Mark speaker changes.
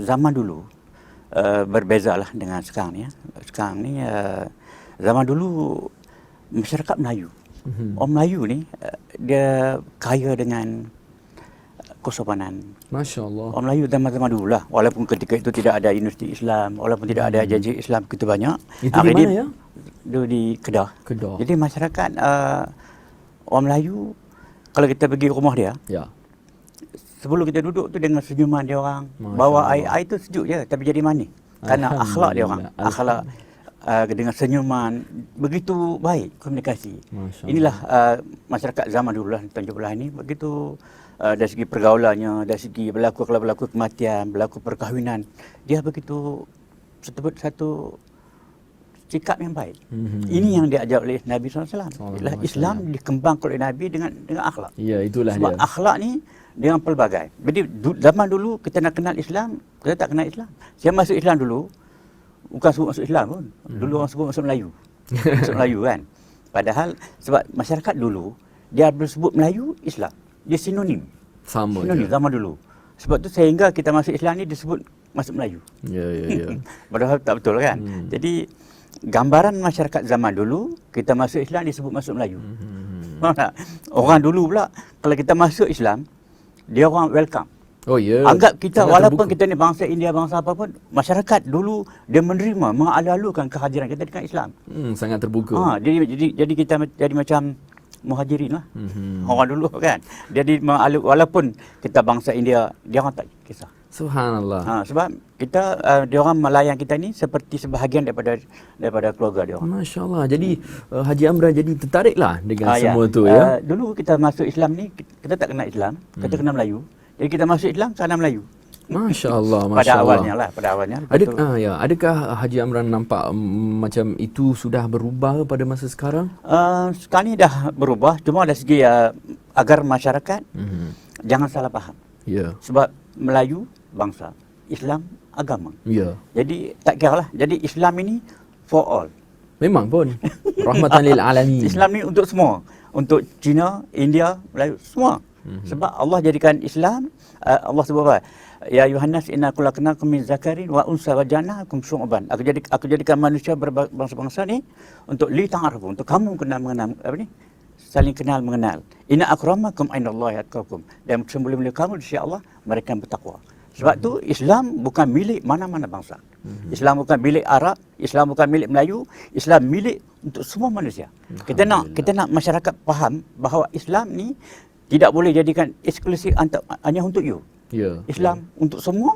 Speaker 1: zaman dulu uh, berbeza lah dengan sekarang ni. Ya. Sekarang ni uh, zaman dulu masyarakat Melayu. Mm-hmm. Orang Melayu ni uh, dia kaya dengan kesopanan.
Speaker 2: Masya Allah.
Speaker 1: Orang Melayu zaman-zaman dulu lah. Walaupun ketika itu tidak ada universiti Islam, walaupun tidak ada janji Islam begitu banyak.
Speaker 2: Itu
Speaker 1: hari
Speaker 2: di mana
Speaker 1: ni-
Speaker 2: ya?
Speaker 1: Dia di Kedah.
Speaker 2: Kedah.
Speaker 1: Jadi masyarakat uh, orang Melayu kalau kita pergi rumah dia,
Speaker 2: Ya.
Speaker 1: Sebelum kita duduk tu dengan senyuman dia orang,
Speaker 2: Masya
Speaker 1: bawa
Speaker 2: Allah.
Speaker 1: air air tu sejuk je tapi jadi manis. Karena akhlak dia orang, akhlak uh, dengan senyuman begitu baik komunikasi. Inilah uh, masyarakat zaman dulu lah Tanjung Belah ini begitu uh, dari segi pergaulannya, dari segi berlaku kalau berlaku kematian, berlaku perkahwinan, dia begitu satu satu sikap yang baik.
Speaker 2: Mhm.
Speaker 1: Ini yang diajar oleh Nabi SAW. Ialah
Speaker 2: alaihi
Speaker 1: Islam dikembangkan oleh Nabi dengan dengan akhlak.
Speaker 2: Ya, itulah
Speaker 1: Sebab
Speaker 2: dia.
Speaker 1: akhlak ni dengan pelbagai. Jadi du, zaman dulu kita nak kenal Islam, kita tak kenal Islam. Saya masuk Islam dulu, bukan sebut masuk Islam pun.
Speaker 2: Hmm.
Speaker 1: Dulu orang sebut masuk Melayu. masuk Melayu kan. Padahal sebab masyarakat dulu, dia bila sebut Melayu, Islam. Dia sinonim.
Speaker 2: Sama
Speaker 1: Sinonim
Speaker 2: je.
Speaker 1: zaman dulu. Sebab tu sehingga kita masuk Islam ni disebut masuk Melayu.
Speaker 2: Ya, ya, ya.
Speaker 1: Padahal tak betul kan.
Speaker 2: Hmm.
Speaker 1: Jadi gambaran masyarakat zaman dulu, kita masuk Islam disebut masuk Melayu.
Speaker 2: Hmm.
Speaker 1: Faham tak? Orang dulu pula kalau kita masuk Islam, dia orang welcome.
Speaker 2: Oh, ya.
Speaker 1: Anggap kita
Speaker 2: Sangat
Speaker 1: walaupun
Speaker 2: terbuka.
Speaker 1: kita ni bangsa India bangsa apa pun, masyarakat dulu dia menerima, mengalu-alukan kehadiran kita dengan Islam.
Speaker 2: Hmm, sangat terbuka.
Speaker 1: Ha, jadi jadi jadi kita jadi macam muhajirin lah.
Speaker 2: Mhm.
Speaker 1: Orang dulu kan. Jadi mengalu walaupun kita bangsa India, dia orang tak kisah.
Speaker 2: Subhanallah.
Speaker 1: Ha, sebab kita uh, dia orang melayan kita ni seperti sebahagian daripada daripada keluarga dia orang.
Speaker 2: Masya Allah. Jadi uh, Haji Amran jadi tertariklah dengan
Speaker 1: ya.
Speaker 2: semua tu
Speaker 1: Uh,
Speaker 2: ya.
Speaker 1: Dulu kita masuk Islam ni kita tak kenal Islam, kita
Speaker 2: Hmm.
Speaker 1: kenal Melayu. Jadi kita masuk Islam sana Melayu.
Speaker 2: Masya Allah. Masya
Speaker 1: pada
Speaker 2: Allah.
Speaker 1: awalnya lah, pada awalnya.
Speaker 2: Ada, ah, ya. Adakah Haji Amran nampak mm, macam itu sudah berubah pada masa sekarang?
Speaker 1: Uh, sekarang ni dah berubah, cuma dari segi uh, agar masyarakat
Speaker 2: Mhm.
Speaker 1: jangan salah faham.
Speaker 2: Ya.
Speaker 1: Sebab Melayu bangsa, Islam agama.
Speaker 2: Ya.
Speaker 1: Jadi tak kira lah. Jadi Islam ini for all.
Speaker 2: Memang pun. Rahmatan lil alamin.
Speaker 1: Islam ni untuk semua. Untuk Cina, India, Melayu, semua.
Speaker 2: Mhm.
Speaker 1: Sebab Allah jadikan Islam, uh, Allah sebut apa? Ya Yohanes inna khalaqnakum min zakarin wa unsa wa ja'alnakum syu'ban. Aku jadi aku jadikan manusia berbangsa-bangsa ni untuk li ta'arafu, untuk kamu kenal mengenal apa ni? Saling kenal mengenal. Inna akramakum indallahi atqakum. Dan semula-mula kamu di sisi Allah mereka yang bertakwa. Sebab tu Islam bukan milik mana-mana bangsa. Islam bukan milik Arab, Islam bukan milik Melayu, Islam milik untuk semua manusia. Kita nak kita nak masyarakat faham bahawa Islam ni tidak boleh jadikan eksklusif antara hanya untuk you.
Speaker 2: Ya.
Speaker 1: Islam untuk semua